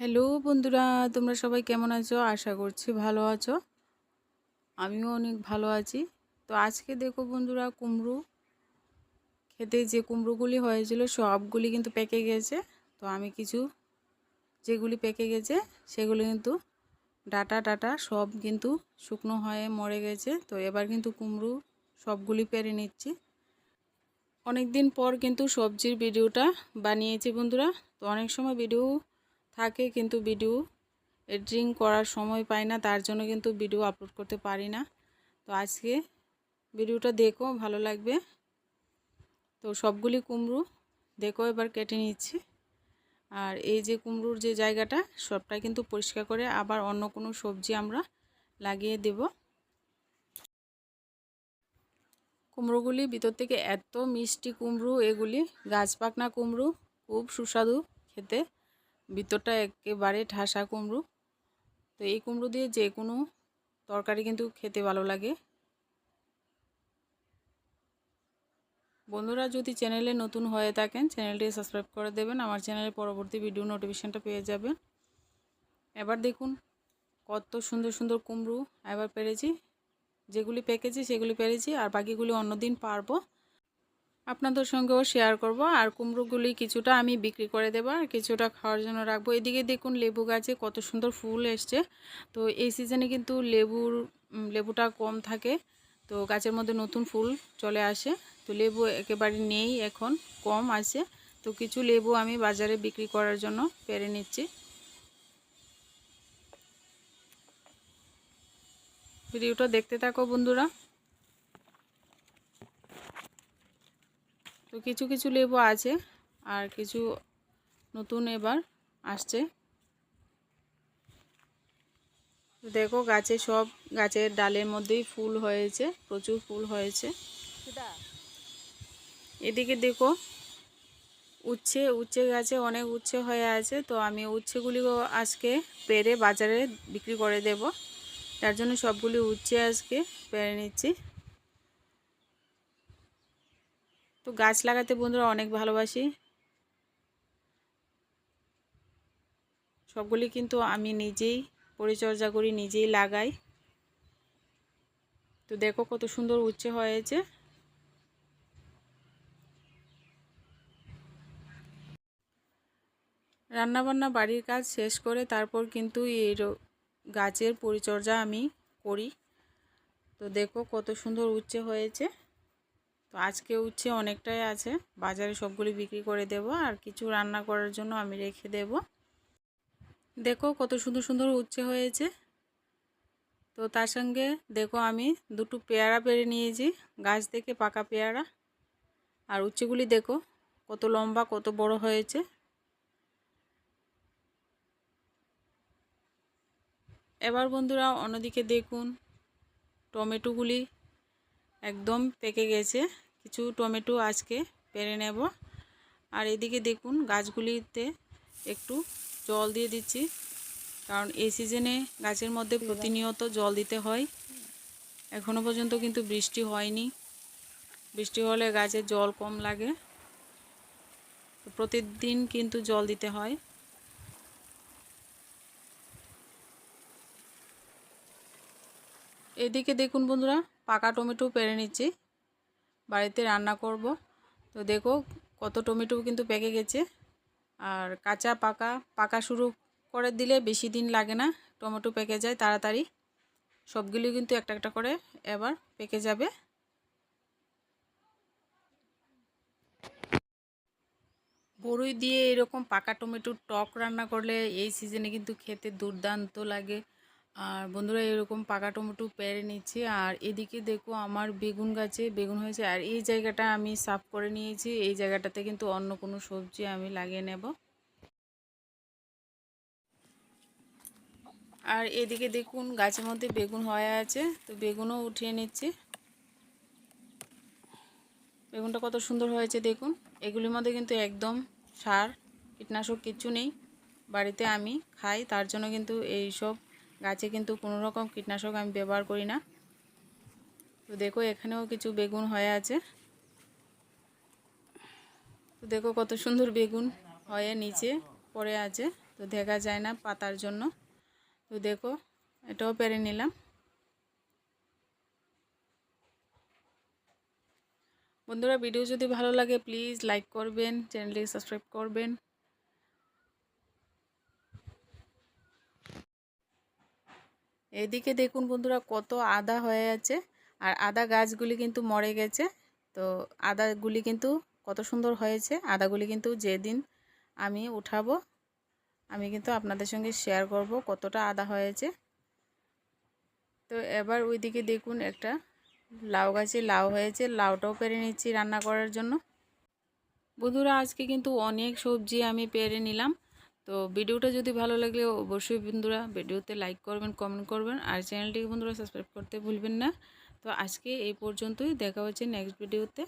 Hello বন্ধুরা, তোমরা সবাই কেমন আছো? আশা করছি ভালো আছো। আমিও অনেক ভালো আছি। তো আজকে দেখো বন্ধুরা, কুমড়ো। খেতে যে কুমড়োগুলি হয়েছিল, সবগুলি কিন্তু পেকে গেছে। তো আমি কিছু, যেগুলি পেকে গেছে, সেগুলি কিন্তু ডাটা টাটা সব কিন্তু শুকনো হয়ে মরে গেছে। তো এবার কিন্তু কুমড়ো সবগুলি পেরে নিচ্ছি। অনেক দিন পর কিন্তু সবজির ভিডিওটা বানিয়েছি বন্ধুরা। তো অনেক সময় ভিডিও থাকে কিন্তু ভিডিও এডিটিং করার সময় পাই না, তার জন্য কিন্তু ভিডিও আপলোড করতে পারি না। তো আজকে ভিডিওটা দেখো, ভালো লাগবে। তো সবগুলি কুমড়ো দেখো, এবার কেটে নিচ্ছি। আর এই যে কুমড়োর যে জায়গাটা, সবটা কিন্তু পরিষ্কার করে আবার অন্য কোনো সবজি আমরা লাগিয়ে দেব। কুমড়োগুলি ভিতর থেকে এত মিষ্টি কুমড়ো, এগুলি গাছ পাকনা কুমড়ো, খুব সুস্বাদু খেতে। ভিতরটা একেবারে ঠাসা কুমড়ো। তো এই কুমড়ো দিয়ে যে কোনো তরকারি কিন্তু খেতে ভালো লাগে। বন্ধুরা, যদি চ্যানেলে নতুন হয়ে থাকেন চ্যানেলটি সাবস্ক্রাইব করে দেবেন। আমার চ্যানেলে পরবর্তী ভিডিও নোটিফিকেশানটা পেয়ে যাবেন। এবার দেখুন, কত সুন্দর সুন্দর কুমড়ো এবার পেরেছি। যেগুলি পেকেছি, সেগুলি পেরেছি। আর বাকিগুলি অন্যদিন পারব। আপনাদের সঙ্গেও শেয়ার করব। আর কুমড়োগুলি কিছুটা আমি বিক্রি করে দেবো আর কিছুটা খাওয়ার জন্য রাখব। এদিকে দেখুন লেবু গাছে কত সুন্দর ফুল এসছে। তো এই সিজনে কিন্তু লেবুর লেবুটা কম থাকে। তো গাছের মধ্যে নতুন ফুল চলে আসে। তো লেবু একেবারে নেই এখন, কম আছে। তো কিছু লেবু আমি বাজারে বিক্রি করার জন্য পেরে নিচ্ছি। ভিডিওটা দেখতে থাকো বন্ধুরা। তো কিছু কিছু লেবু আছে আর কিছু নতুন এবার আসছে। দেখো গাছে সব, গাছের ডালের মধ্যেই ফুল হয়েছে, প্রচুর ফুল হয়েছে। এদিকে দেখো, উচ্ছে উচ্ছে গাছে অনেক উচ্ছে হয়ে আছে, তো আমি উচ্ছেগুলিও আজকে পেরে বাজারে বিক্রি করে দেব। তার জন্য সবগুলি উচ্ছে আজকে পেরে নিচ্ছি। তো গাছ লাগাতে বন্ধুরা অনেক ভালোবাসি। সবগুলি কিন্তু আমি নিজেই পরিচর্যা করি, নিজেই লাগাই। তো দেখো কত সুন্দর উচ্ছে হয়েছে। রান্নাবান্না বাড়ির কাজ শেষ করে তারপর কিন্তু এই গাছের পরিচর্যা আমি করি। তো দেখো কত সুন্দর উচ্ছে হয়েছে। তো আজকে উচ্ছে অনেকটাই আছে। বাজারে সবগুলি বিক্রি করে দেব আর কিছু রান্না করার জন্য আমি রেখে দেব। দেখো কত সুন্দর সুন্দর উচ্ছে হয়েছে। তো তার সঙ্গে দেখো আমি দুটো পেয়ারা পেরে নিয়েছি, গাছ থেকে পাকা পেয়ারা। আর উচ্ছেগুলি দেখো কত লম্বা, কত বড় হয়েছে। এবার বন্ধুরা অন্যদিকে দেখুন, টমেটোগুলি একদম পেকে গেছে। কিছু টমেটো আজকে পেরে নেব। আর এদিকে দেখুন গাছগুলিতে একটু জল দিয়ে দিচ্ছি। কারণ এই সিজনে গাছের মধ্যে প্রতিনিয়ত জল দিতে হয়। এখনও পর্যন্ত কিন্তু বৃষ্টি হয়নি। বৃষ্টি হলে গাছে জল কম লাগে। প্রতিদিন কিন্তু জল দিতে হয়। এদিকে দেখুন বন্ধুরা, পাকা টমেটো পেরে নিচ্ছি। বাড়িতে রান্না করব। তো দেখো কত টমেটো কিন্তু পেকে গেছে। আর কাঁচা পাকা পাকা শুরু করে দিলে বেশি দিন লাগে না, টমেটো পেকে যায় তাড়াতাড়ি। সবগুলি কিন্তু একটা একটা করে এবার পেকে যাবে। বড়ই দিয়ে এরকম পাকা টমেটোর টক রান্না করলে এই সিজনে কিন্তু খেতে দুর্দান্ত লাগে। আর বন্ধুরা এরকম পাকা টমেটো পেরে নিচ্ছি। আর এদিকে দেখো আমার বেগুন গাছে বেগুন হয়েছে। আর এই জায়গাটা আমি সাফ করে নিয়েছি। এই জায়গাটাতে কিন্তু অন্য কোনো সবজি আমি লাগিয়ে নেব। আর এদিকে দেখুন গাছের মধ্যে বেগুন হয়ে আছে। তো বেগুনও উঠিয়ে নিচ্ছি। বেগুনটা কত সুন্দর হয়েছে দেখুন। এগুলির মধ্যে কিন্তু একদম সার, কীটনাশক কিছু নেই। বাড়িতে আমি খাই, তার জন্য কিন্তু এই সব গাছে কিন্তু কোনো রকম কীটনাশক আমি ব্যবহার করি না। তো দেখো এখানেও কিছু বেগুন হয়ে আছে। তো দেখো কত সুন্দর বেগুন হয়ে নিচে পড়ে আছে। তো দেখা যায় না পাতার জন্য। তো দেখো এটাও পেরে নিলাম। বন্ধুরা, ভিডিও যদি ভালো লাগে প্লিজ লাইক করবেন চ্যানেলটি সাবস্ক্রাইব করবেন। এদিকে দেখুন বন্ধুরা কত আদা হয়ে আছে আর আদা গাছগুলি কিন্তু মরে গেছে। তো আদাগুলি কিন্তু কত সুন্দর হয়েছে। আদাগুলি কিন্তু যেদিন আমি উঠাবো, আমি কিন্তু আপনাদের সঙ্গে শেয়ার করব কতটা আদা হয়েছে। তো এবার ওইদিকে দেখুন একটা লাউ গাছে লাউ হয়েছে। লাউটাও পেরে নিচ্ছি রান্না করার জন্য। বন্ধুরা আজকে কিন্তু অনেক সবজি আমি পেরে নিলাম। তো ভিডিওটা যদি ভালো লাগলে অবশ্যই বন্ধুরা ভিডিওতে লাইক করবেন কমেন্ট করবেন আর চ্যানেলটিকে বন্ধুরা সাবস্ক্রাইব করতে ভুলবেন না। তো আজকে এই পর্যন্তই, দেখা হচ্ছে নেক্সট ভিডিওতে